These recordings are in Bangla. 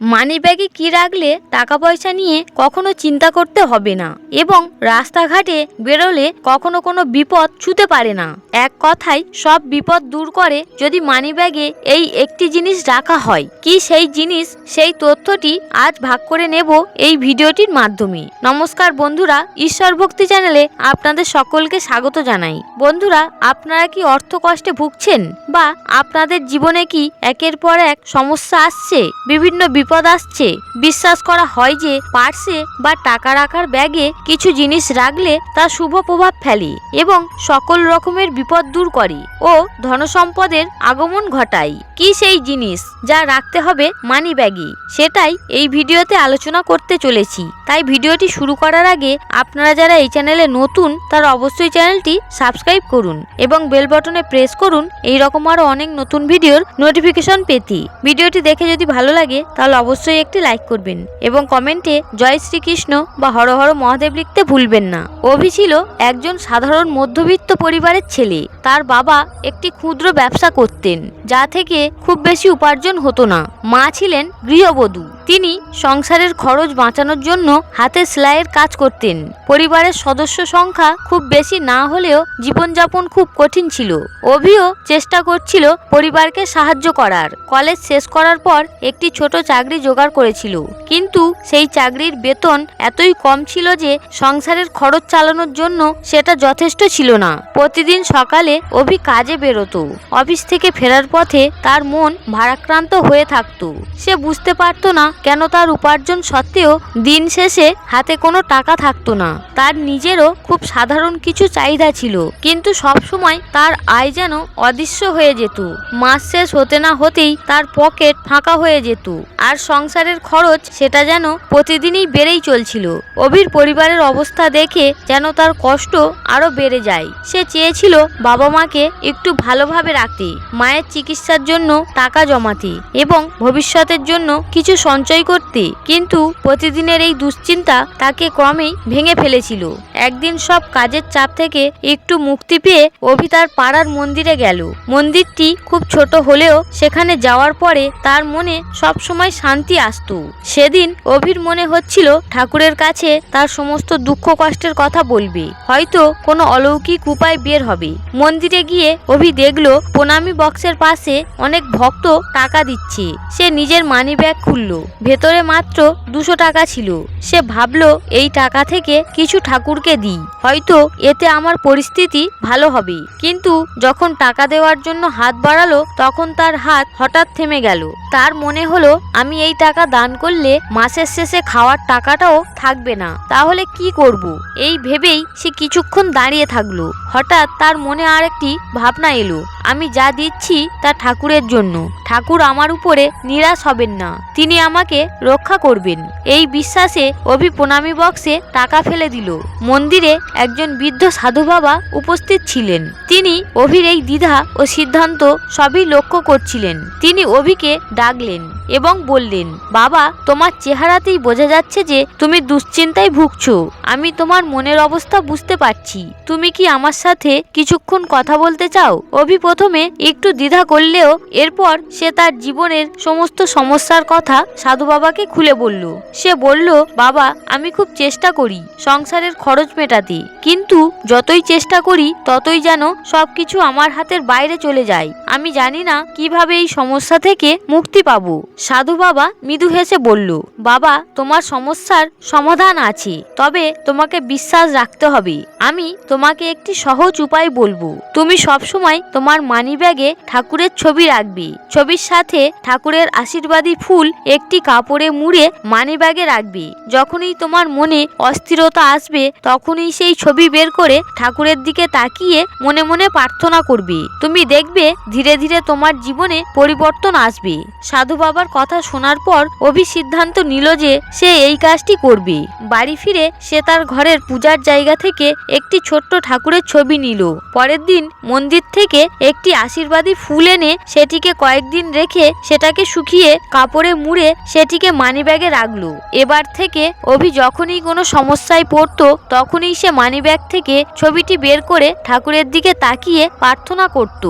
মানি ব্যাগে কি রাখলে টাকা পয়সা নিয়ে কখনো চিন্তা করতে হবে না এবং রাস্তাঘাটে বেরোলে কখনো কোনো বিপদ ছুতে পারে না। এক কথায়, সব বিপদ দূর করে যদি মানি ব্যাগে এই একটি জিনিস রাখা হয়, কি সেই জিনিস, সেই তথ্যটি আজ ভাগ করে নেব এই ভিডিওটির মাধ্যমে। নমস্কার বন্ধুরা, ঈশ্বর ভক্তি চ্যানেলে আপনাদের সকলকে স্বাগত জানাই। বন্ধুরা, আপনারা কি অর্থ কষ্টে ভুগছেন? বা আপনাদের জীবনে কি একের পর এক সমস্যা আসছে? বিভিন্ন বিপদ আসছে। বিশ্বাস করা হয় যে পার্সে বা টাকা রাখার ব্যাগে কিছু জিনিস রাখলে তা শুভ প্রভাব ফেলে এবং সকল রকমের বিপদ দূর করে ও ধনসম্পদের আগমন ঘটায়। কি সেই জিনিস যা রাখতে হবে মানি ব্যাগে সেটাই এই ভিডিওতে আলোচনা করতে চলেছি। তাই ভিডিওটি শুরু করার আগে আপনারা যারা এই চ্যানেলে নতুন, তারা অবশ্যই চ্যানেলটি সাবস্ক্রাইব করুন এবং বেল বাটনে প্রেস করুন। এই রকম আরও অনেক নতুন ভিডিওর নোটিফিকেশন পেতে। ভিডিওটি দেখে যদি ভালো লাগে, তাহলে অবশ্যই একটি লাইক করবেন এবং কমেন্টে জয় শ্রীকৃষ্ণ বা হর হর মহাদেব লিখতে ভুলবেন না। অভি ছিল একজন সাধারণ মধ্যবিত্ত পরিবারের ছেলে। তার বাবা একটি ক্ষুদ্র ব্যবসা করতেন, যা থেকে খুব বেশি উপার্জন হতো না। মা ছিলেন গৃহবধূ। তিনি সংসারের খরচ বাঁচানোর জন্য হাতে সেলাইয়ের কাজ করতেন। পরিবারের সদস্য সংখ্যা খুব বেশি না হলেও জীবনযাপন খুব কঠিন ছিল। অভিও চেষ্টা করছিল পরিবারকে সাহায্য করার। কলেজ শেষ করার পর একটি ছোট চাকরি জোগাড় করেছিল। কিন্তু সেই চাকরির বেতন এতই কম ছিল যে সংসারের খরচ চালানোর জন্য সেটা যথেষ্ট ছিল না। প্রতিদিন সকালে অভি কাজে বেরোতো। অফিস থেকে ফেরার পথে তার মন ভারাক্রান্ত হয়ে থাকতো। সে বুঝতে পারতো না কেন তার উপার্জন সত্ত্বেও দিন শেষে হাতে কোনো টাকা থাকতো না। তার নিজেরও খুব সাধারণ কিছু চাহিদা ছিল। কিন্তু সবসময় তার আয় যেন অদৃশ্য হয়ে যেত। মাস শেষ হতে না হতেই তার পকেট ফাঁকা হয়ে যেত। আর সংসারের খরচ সেটা যেন প্রতিদিনই বেড়েই চলছিল। অভির পরিবারের অবস্থা দেখে যেন তার কষ্ট আরও বেড়ে যায়। সে চেয়েছিল বাবা মাকে একটু ভালোভাবে রাখতে, মায়ের চিকিৎসার জন্য টাকা জমাতে এবং ভবিষ্যতের জন্য কিছু সঞ্চয় করতে। কিন্তু প্রতিদিনের এই দুশ্চিন্তা তাকে ক্রমেই ভেঙে ফেলেছিল। একদিন সব কাজের চাপ থেকে একটু মুক্তি পেয়ে অভি তার পাড়ার মন্দিরে গেল। মন্দিরটি খুব ছোট হলেও সেখানে যাওয়ার পরে তার মনে সব সময় শান্তি আসতো। সেদিন অভির মনে হচ্ছিল ঠাকুরের কাছে তার সমস্ত দুঃখ কষ্টের কথা বলবে। হয়তো কোনো অলৌকিক উপায় বের হবে। মন্দিরে গিয়ে অভি দেখল প্রণামী বক্সের পাশে অনেক ভক্ত টাকা দিচ্ছে। সে নিজের মানি ব্যাগ খুলল। ভেতরে মাত্র দুশো টাকা ছিল। সে ভাবলো, এই টাকা থেকে কিছু ঠাকুরকে দিই। হয়তো এতে আমার পরিস্থিতি ভালো হবে। কিন্তু যখন টাকা দেওয়ার জন্য হাত বাড়ালো, তখন তার হাত হঠাৎ থেমে গেল। তার মনে হলো, আমি এই টাকা দান করলে মাসের শেষে খাওয়ার টাকাটাও থাকবে না। তাহলে কি করব? এই ভেবেই সে কিছুক্ষণ দাঁড়িয়ে থাকল। হঠাৎ তার মনে আর একটি ভাবনা এলো। আমি যা দিচ্ছি তা ঠাকুরের জন্য। ঠাকুর আমার উপরে নিরাশ হবেন না। তিনি আমাকে রক্ষা করবেন। এই বিশ্বাসে অভি প্রণামী বক্সে টাকা ফেলে দিল। মন্দিরে একজন বৃদ্ধ সাধু বাবা উপস্থিত ছিলেন। তিনি অভির এই দ্বিধা ও সিদ্ধান্ত সবই লক্ষ্য করছিলেন। তিনি অভিকে ডাকলেন এবং বললেন, বাবা, তোমার চেহারাতেই বোঝা যাচ্ছে যে তুমি দুশ্চিন্তায় ভুগছো। আমি তোমার মনের অবস্থা বুঝতে পারছি। তুমি কি আমার সাথে কিছুক্ষণ কথা বলতে চাও? অভি প্রথমে একটু দ্বিধা করলেও এরপর সে তার জীবনের সমস্ত সমস্যার কথা সাধু বাবাকে খুলে বলল। সে বলল, বাবা, আমি খুব চেষ্টা করি সংসারের খরচ মেটাতে। কিন্তু যতই চেষ্টা করি, ততই যেন সবকিছু আমার হাতের বাইরে চলে যায়। আমি জানি না কীভাবে এই সমস্যা থেকে মুক্তি পাবো। সাধু বাবা মৃদু হেসে বলল, বাবা, তোমার সমস্যার সমাধান আছে। তবে তোমাকে বিশ্বাস রাখতে হবে। আমি তোমাকে একটি সহজ উপায় বলব। তুমি সবসময় তোমার মানি ব্যাগে ঠাকুরের ছবি রাখবে। ছবির সাথে ঠাকুরের আশীর্বাদী ফুল একটি কাপড়ে মুড়ে মানি ব্যাগে রাখবে। যখনই তোমার মনে অস্থিরতা আসবে, তখনই সেই ছবি বের করে ঠাকুরের দিকে তাকিয়ে মনে মনে প্রার্থনা করবে। তুমি দেখবে ধীরে ধীরে তোমার জীবনে পরিবর্তন আসবে। সাধু বাবার কথা শোনার পর অভি সিদ্ধান্ত নিল যে সে এই কাজটি করবে। বাড়ি ফিরে সে তার ঘরের পূজার জায়গা থেকে একটি ছোট্ট ঠাকুরের ছবি নিল। পরের দিন মন্দির থেকে একটি একটি আশীর্বাদী ফুল এনে সেটিকে কয়েকদিন রেখে সেটাকে শুকিয়ে কাপড়ে মুড়ে সেটিকে মানিব্যাগে রাখল। এবার থেকে অভি যখনই কোনো সমস্যায় পড়তো, তখনই সে মানিব্যাগ থেকে ছবিটি বের করে ঠাকুরের দিকে তাকিয়ে প্রার্থনা করত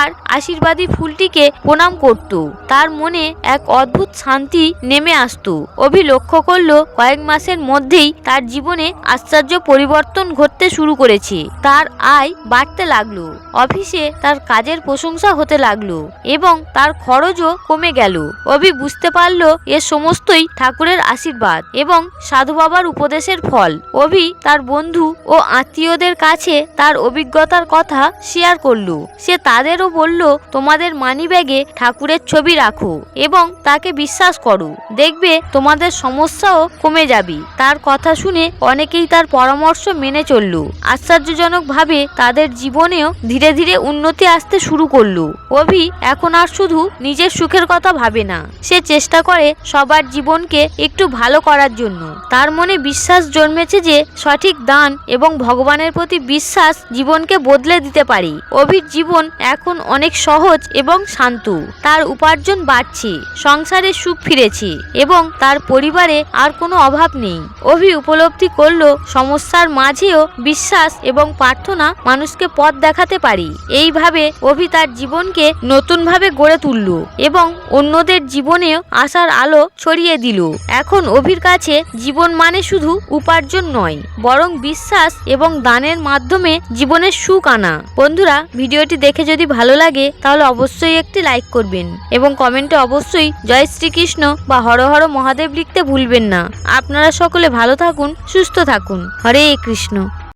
আর আশীর্বাদী ফুলটিকে প্রণাম করত। তার মনে এক অদ্ভুত শান্তি নেমে আসতো। অভি লক্ষ্য করল, কয়েক মাসের মধ্যেই তার জীবনে আশ্চর্য পরিবর্তন ঘটতে শুরু করেছে। তার আয় বাড়তে লাগল। অফিসে তার কাজের প্রশংসা হতে লাগল এবং তার খরচও কমে গেল। অভি বুঝতে পারল এ সমস্তই ঠাকুরের আশীর্বাদ এবং সাধু বাবার উপদেশের ফল। অভি তার বন্ধু ও আত্মীয়দের কাছে তার অভিজ্ঞতার কথা শেয়ার করল। সে তাদেরও বলল, তোমাদের মানিব্যাগে ঠাকুরের ছবি রাখো এবং তাকে বিশ্বাস করো। দেখবে তোমাদের সমস্যাও কমে যাবে। তার কথা শুনে অনেকেই তার পরামর্শ মেনে চলল। আশ্চর্যজনকভাবে তাদের জীবনেও ধীরে ধীরে উন্নতি আসতে শুরু করল। অভি এখন আর শুধু নিজের সুখের কথা ভাবে না। সে চেষ্টা করে সবার জীবনকে একটু ভালো করার জন্য। তার মনে বিশ্বাস জন্মেছে যে সঠিক দান এবং ভগবানের প্রতি বিশ্বাস জীবনকে বদলে দিতে পারে। অভির জীবন এখন অনেক সহজ এবং শান্ত। তার উপার্জন বাড়ছে, সংসারে সুখ ফিরেছে এবং তার পরিবারে আর কোনো অভাব নেই। অভি উপলব্ধি করল সমস্যার মাঝেও বিশ্বাস এবং প্রার্থনা মানুষকে পথ দেখাতে পারি। এইভাবে অভি তার জীবনকে নতুনভাবে গড়ে তুলল এবং অন্যদের জীবনেও আশার আলো ছড়িয়ে দিল। এখন অভির কাছে জীবন মানে শুধু উপার্জন নয়, বরং বিশ্বাস এবং দানের মাধ্যমে জীবনের সুখ আনা। বন্ধুরা, ভিডিওটি দেখে যদি ভালো লাগে, তাহলে অবশ্যই একটি লাইক করবেন এবং কমেন্টে অবশ্যই জয় শ্রীকৃষ্ণ বা হর হর মহাদেব লিখতে ভুলবেন না। আপনারা সকলে ভালো থাকুন, সুস্থ থাকুন। হরে কৃষ্ণ।